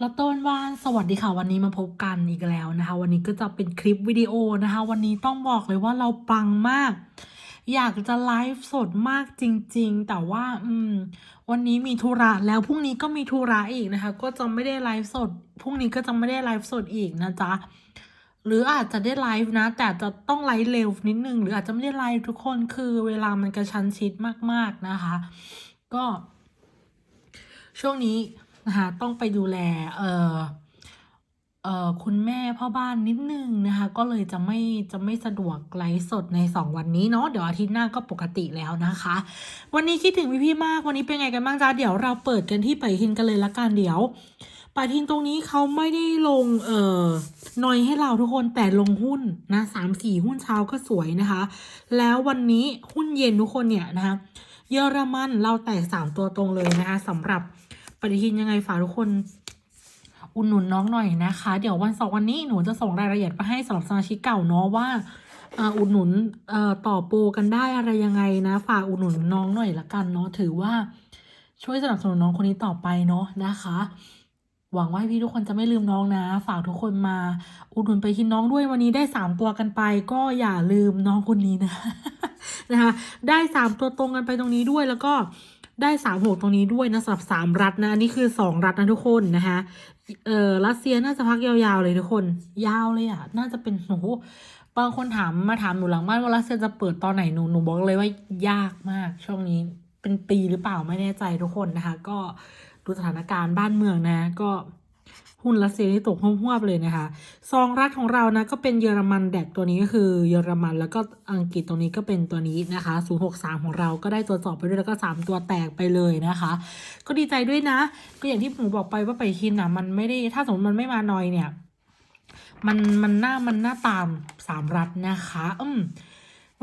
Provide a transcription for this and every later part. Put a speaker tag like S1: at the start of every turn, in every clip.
S1: แล้วต้นว่านสวัสดีค่ะวันนี้มาพบกันอีกแล้วนะคะ วันนี้ก็จะเป็นคลิปวิดีโอนะคะ วันนี้ต้องบอกเลยว่าเราปังมาก อยากจะไลฟ์สดมากจริง ๆ แต่ว่าอืม วันนี้มีธุระแล้วพรุ่งนี้ก็มีธุระอีกนะคะ ก็จะไม่ได้ไลฟ์สดพรุ่งนี้ก็จะไม่ได้ไลฟ์สดอีกนะจ๊ะหรืออาจจะได้ไลฟ์นะ แต่จะต้องไลฟ์เร็วนิดนึงหรืออาจจะไม่ได้ไลฟ์ทุกคนคือเวลามันกระชั้นชิดมากๆนะคะ ก็ ช่วงนี้ นะคะต้องไปดูแลเอ่อเอ่อคุณแม่พ่อบ้านนิดนึงนะคะ ก็เลยจะไม่จะไม่สะดวกไลฟ์สดใน 2 วันนี้เนาะเดี๋ยวอาทิตย์หน้าก็ปกติแล้วนะคะ วันนี้คิดถึงพี่ๆมากวันนี้เป็นไงกันบ้างจ๊ะเดี๋ยวเราเปิดกันที่ไปทินกันเลยละกันเดี๋ยวปาทินตรงนี้เขาไม่ได้ลงเอ่อนอยให้เราทุกคนแต่ลงหุ้นนะสามสี่หุ้นเช้าก็สวยนะคะ แล้ววันนี้หุ้นเย็นทุกคนเนี่ยนะคะเยอรมันเราแตกสามตัวตรงเลยนะคะสำหรับ ปฏิทินยังไงฝากทุกคนอุดหนุนน้องหน่อยนะคะ เดี๋ยววันสาร์วันนี้หนูจะส่งรายละเอียดไปให้สำหรับสมาชิกเก่าเนาะว่าอ่าอุดหนุนอ่อต่อโปรกันได้อะไรยังไงนะ ฝากอุดหนุนน้องหน่อยละกันเนาะถือว่าช่วยสนับสนุนน้องคนนี้ต่อไปเนาะนะคะ หวังว่าพี่ทุกคนจะไม่ลืมน้องนะ ฝากทุกคนมาอุดหนุนไปกินน้องด้วยวันนี้ได้สามตัวกันไป ก็อย่าลืมน้องคนนี้นะนะคะได้สามตัวตรงกันไปตรงนี้ด้วยแล้วก็ ได้สามหกตรงนี้ด้วยนะสำหรับสามรัฐนะอันนี้คือสองรัฐนะทุกคนนะคะเออรัสเซียน่าจะพักยาวๆเลยทุกคน ยาวเลยอะ น่าจะเป็นโอ้โหบางคนถามมาถามหนูหลังบ้านว่ารัสเซียจะเปิดตอนไหนหนูหนูบอกเลยว่ายากมาก ช่วงนี้เป็นปีหรือเปล่าไม่แน่ใจทุกคนนะคะ ก็ดูสถานการณ์บ้านเมืองนะ ก็ หุ้นรัสเซียที่ตกห้วบๆเลยนะคะซองรัฐของเรานะก็เป็นเยอรมันแดกตัวนี้ก็คือเยอรมันแล้วก็อังกฤษตรงนี้ก็เป็นตัวนี้นะคะ 063 ของเราก็ได้ตัวสอบไปด้วยแล้วก็ 3 ตัวแตกไปเลยนะคะ ก็ดีใจด้วยนะ ก็อย่างที่หนูบอกไปว่าไปคินอะมันไม่ได้ถ้าสมมติมันไม่มาหน่อยเนี่ย มันมันหน้ามันหน้าตามสามรัฐนะคะ อืม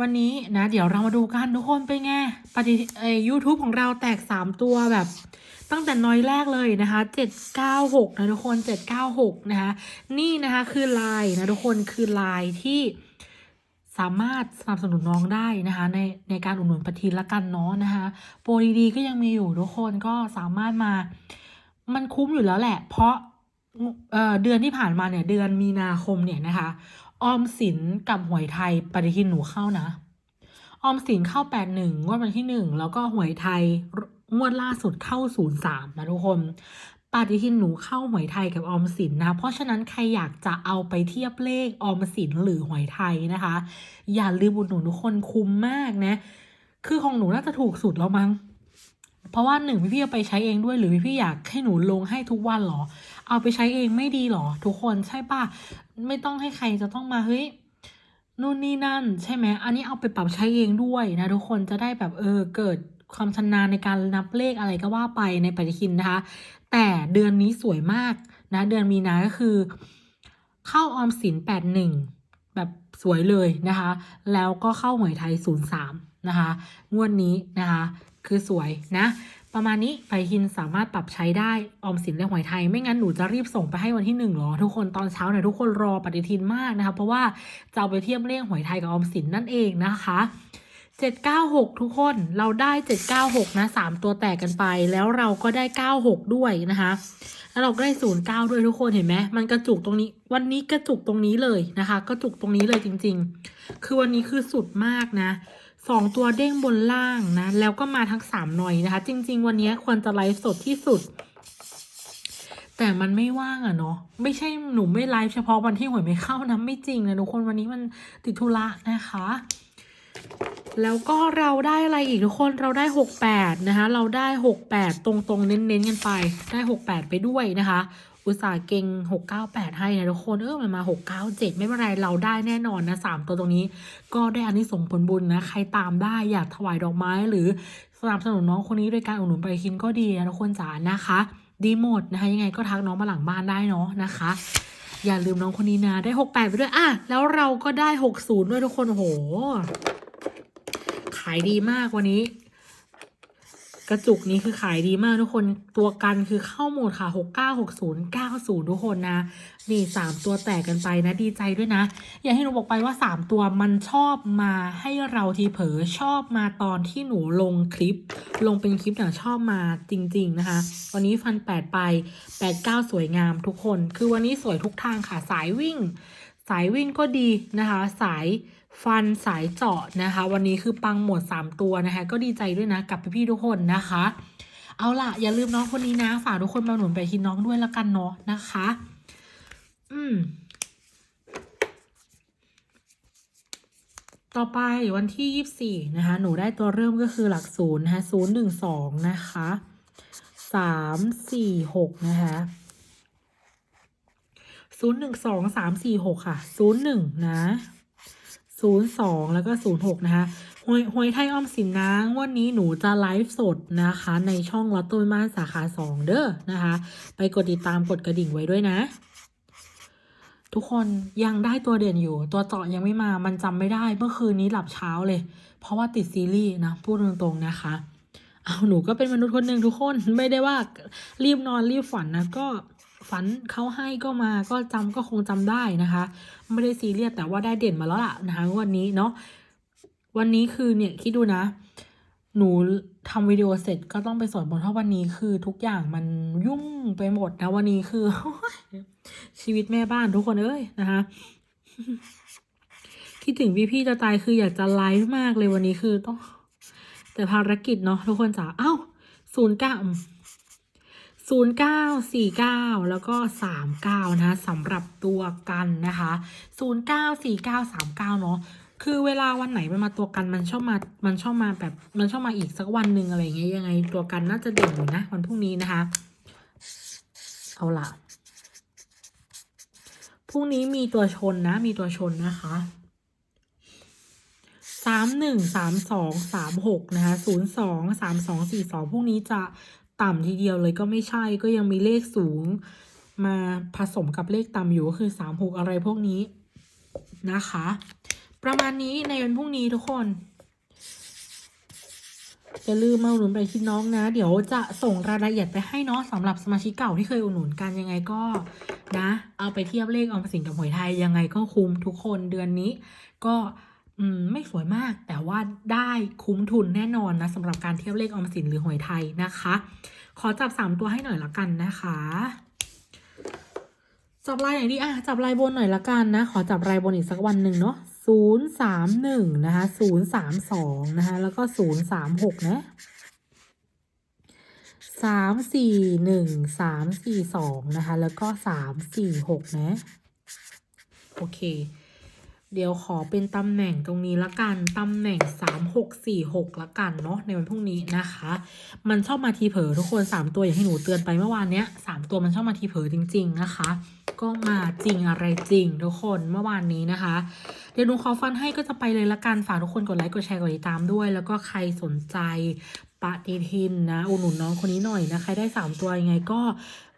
S1: วันนี้นะเดี๋ยวเรามาดูกันทุกคนเป็นไงปฏิเอยูทูบของเราแตกสามตัวแบบตั้งแต่น้อยแรกเลยนะคะ 796 นะทุกคน 796 นะคะ นี่นะคะคือไลน์นะทุกคนคือไลน์ที่สามารถสนับสนุนน้องได้นะคะในในการอุดหนุนปฏิทินละกันเนาะนะคะโปรดีๆก็ยังมีอยู่ทุกคนก็สามารถมา มันคุ้มอยู่แล้วแหละ เพราะเเดือนที่ผ่านมาเนี่ยเดือนมีนาคมเนี่ยนะคะ ออมสินกับหวยไทยปฏิทินหนูเข้านะ ออมสินเข้าแปดหนึ่งงวดวันที่หนึ่งแล้วก็หวยไทยงวดล่าสุดเข้าศูนย์สามนะทุกคนปฏิทินหนูเข้าหวยไทยกับออมสินนะ เพราะฉะนั้นใครอยากจะเอาไปเทียบเลขออมสินหรือหวยไทยนะคะ อย่าลืมอุดหนุนทุกคนคุ้มมากนะ คือของหนูน่าจะถูกสุดแล้วมั้ง เพราะว่าหนึ่งพี่พี่เอาไปใช้เองด้วยหรือพี่พี่อยากให้หนูลงให้ทุกวันเหรอ เอาไปใช้เองไม่ดีเหรอ ทุกคนใช่ปะไม่ต้องให้ใครจะต้องมาเฮ้ยนู่นนี่นั่น ใช่ไหมอันนี้เอาไปปรับใช้เองด้วยนะทุกคนจะได้แบบเออเกิดความชำนาญในการนับเลขอะไรก็ว่าไปในปฏิทินนะคะ แต่เดือนนี้สวยมากนะ เดือนมีนาก็คือ เข้าออมสินแปดหนึ่งแบบสวยเลยนะคะ แล้วก็เข้าหวยไทยศูนย์สามนะคะ งวดนี้นะคะ คือสวยนะ ประมาณนี้ไปทินสามารถปรับใช้ได้ออมสินและหวยไทย ไม่งั้นหนูจะรีบส่งไปให้วันที่หนึ่งหรอทุกคนตอนเช้าเนี่ยทุกคนรอปฏิทินมากนะคะเพราะว่าจะเอาไปเทียบเลขหวยไทยกับออมสินนั่นเองนะคะ796 ทุกคนเราได้ 796 นะ 3 ตัวแตกกันไป แล้วเราก็ได้ 96 ด้วยนะคะ แล้วเราก็ได้ 09 ด้วยทุกคนเห็นไหมมันกระจุกตรงนี้ วันนี้กระจุกตรงนี้เลยนะคะ กระจุกตรงนี้เลยจริง ๆ คือวันนี้คือสุดมากนะ สองตัวเด้งบนล่างนะ แล้วก็มาทั้งสามหน่อยนะคะ จริง ๆ วันนี้ควรจะไลฟ์สดที่สุด แต่มันไม่ว่างอะเนาะไม่ใช่หนูไม่ไลฟ์เฉพาะวันที่หวยไม่เข้านะไม่จริงนะทุกคนวันนี้มันติดธุระนะคะ แล้วก็เราได้อะไรอีกทุกคนเราได้หกแปดนะคะ เราได้หกแปดตรงๆเน้นๆกันไป ได้หกแปดไปด้วยนะคะ อุตส่าห์เก่งหกเก้าแปดให้นะทุกคนเออมันมาหกเก้าเจ็ดไม่เป็นไรเราได้แน่นอนนะสามตัวตรงนี้ ก็ได้อันนี้ส่งผลบุญนะ ใครตามได้อยากถวายดอกไม้หรือสนับสนุนน้องคนนี้โดยการอุดหนุนไปคินก็ดีนะทุกคนจ๋านะคะ ดีหมดนะคะ ยังไงก็ทักน้องมาหลังบ้านได้เนาะนะคะอย่าลืมน้องคนนี้นะ ได้หกแปดไปด้วยอะแล้วเราก็ได้หกศูนย์ด้วยทุกคนโห ขายดีมากวันนี้ กระจุกนี้คือขายดีมากทุกคนตัวกันคือเข้าโหมดค่ะ 6 9 6 0 9 0 ทุกคนนะ นี่ 3 ตัวแตกกันไปนะดีใจด้วยนะ อย่างที่หนูบอกไปว่า 3 ตัวมันชอบมาให้เราทีเผลอชอบมาตอนที่หนูลงคลิป ลงเป็นคลิปอย่ชอบมาจริง ๆ นะคะวันนี้ฟัน 8 ไป 8 9 สวยงามทุกคน คือวันนี้สวยทุกทางค่ะสายวิ่ง สายวิ่งก็ดีนะคะ สาย ฟันสายเจาะนะคะ วันนี้คือปังหมด 3 ตัวนะคะ ก็ดีใจด้วยนะกับพี่ๆทุกคนนะคะ เอาล่ะ อย่าลืมน้องคนนี้นะ ฝากทุกคนมาหนุนไปที่น้องด้วยละกันเนาะนะคะ อืม ต่อไปวันที่ยี่สี่นะคะ หนูได้ตัวเริ่มก็คือหลักศูนย์นะคะศูนย์หนึ่งสองนะคะสามสี่หกนะคะศูนย์หนึ่งสองสามสี่หกค่ะศูนย์หนึ่งนะ ศูนย์สองแล้วก็ศูนะคะหวยหวยไทยออมสินนะวันนี้หนูจะไลฟ์สดนะคะ ในช่องลอตโต้บ้านสาขาสองเด้อนะคะ ไปกดติดตามกดกระดิ่งไว้ด้วยนะ ทุกคนยังได้ตัวเด่นอยู่ ตัวเจาะยังไม่มามันจำไม่ได้เมื่อคืนนี้หลับเช้าเลย เพราะว่าติดซีรีส์นะพูดตรงๆนะคะเอาหนูก็เป็นมนุษย์คนหนึ่งทุกคนไม่ได้ว่ารีบนอนรีบฝันนะก็ ฝันเขาให้ก็มาก็จำก็คงจำได้นะคะ ไม่ได้ซีเรียสแต่ว่าได้เด่นมาแล้วล่ะนะคะวันนี้เนาะวันนี้คือเนี่ยคิดดูนะ หนูทำวิดีโอเสร็จก็ต้องไปสวดมนต์เพราะวันนี้คือทุกอย่างมันยุ่งไปหมดนะวันนี้คือ ชีวิตแม่บ้านทุกคนเอ้ยนะคะคิดถึงพี่ๆจะตายคืออยากจะไลฟ์มากเลยวันนี้คือต้อง แต่ภารกิจเนาะทุกคนจ๋าเอ้าศูนย์เก้า ศูนย์เก้าสี่เก้าแล้วก็สามเก้านะคะสำหรับตัวกันนะคะศูนย์เก้าสี่เก้าสามเก้าเนาะคือเวลาวันไหนมันมาตัวกันมันชอบมา มันชอบมาแบบ มันชอบมาอีกสักวันหนึ่งอะไรเงี้ยยังไง ตัวกันน่าจะเด่นอยู่นะวันพรุ่งนี้นะคะ เอาล่ะ พรุ่งนี้มีตัวชนนะ มีตัวชนนะคะสามหนึ่งสามสองสามหกนะคะศูนย์สองสามสองสี่สองพวกนี้จะ ต่ำทีเดียวเลยก็ไม่ใช่ก็ยังมีเลขสูง มาผสมกับเลขต่ำอยู่ก็คือสามหกอะไรพวกนี้นะคะ ประมาณนี้ในวันพรุ่งนี้ทุกคนอย่าลืมมาอุดหนุนไปที่น้องนะ เดี๋ยวจะส่งรายละเอียดไปให้เนาะสำหรับสมาชิกเก่าที่เคยอุดหนุนกันยังไงก็นะ เอาไปเทียบเลขออมสินกับหวยไทยยังไงก็คุ้มทุกคนเดือนนี้ก็ อืมไม่สวยมากแต่ว่าได้คุ้มทุนแน่นอนนะสำหรับการเทียบเลขออมสินหรือหวยไทยนะคะ ขอจับสามตัวให้หน่อยละกันนะคะ จับลายไหนดีอะจับลายบนหน่อยละกันนะ ขอจับลายบนอีกสักวันหนึ่งเนาะศูนย์สามหนึ่งนะคะศูนย์สามสองนะคะแล้วก็ศูนย์สามหกนะสามสี่หนึ่งสามสี่สองนะคะแล้วก็สามสี่หกนะ โอเค เดี๋ยวขอเป็นตำแหน่งตรงนี้ละกันตำแหน่งสามหกสี่หกละกันเนาะในวันพรุ่งนี้นะคะ มันชอบมาทีเผลอทุกคนสามตัวอย่างที่หนูเตือนไปเมื่อวานเนี้ยสามตัวมันชอบมาทีเผลอจริง ๆ นะคะ ก็มาจริงอะไรจริงทุกคนเมื่อวานนี้นะคะ เดี๋ยวหนูขอฟันให้ก็จะไปเลยละกันฝากทุกคนกดไลค์กดแชร์กดติดตามด้วย แล้วก็ใครสนใจปฏิทินนะอุดหนุนน้องคนนี้หน่อยนะ ใครได้สามตัวยังไงก็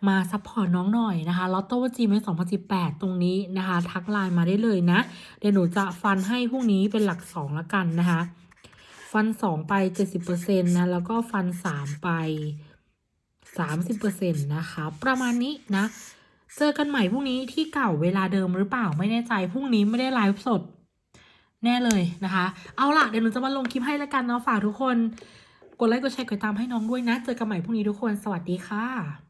S1: มาซัพพอร์ตน้องหน่อยนะคะลอตโต้จีเมสองพันสิบแปดตรงนี้นะคะ ทักไลน์มาได้เลยนะ เดี๋ยวหนูจะฟันให้พรุ่งนี้เป็นหลักสองละกันนะคะ ฟันสองไปเจ็ดสิบเปอร์เซ็นต์นะ แล้วก็ฟันสามไปสามสิบเปอร์เซ็นต์นะคะ ประมาณนี้นะ เจอกันใหม่พรุ่งนี้ที่เก่าเวลาเดิมหรือเปล่าไม่แน่ใจพรุ่งนี้ไม่ได้ไลฟ์สด แน่เลยนะคะ เอาล่ะเดี๋ยวหนูจะมาลงคลิปให้แล้วกันเนาะฝากทุกคน กดไลค์กดแชร์กดติดตามให้น้องด้วยนะ เจอกันใหม่พรุ่งนี้ทุกคนสวัสดีค่ะ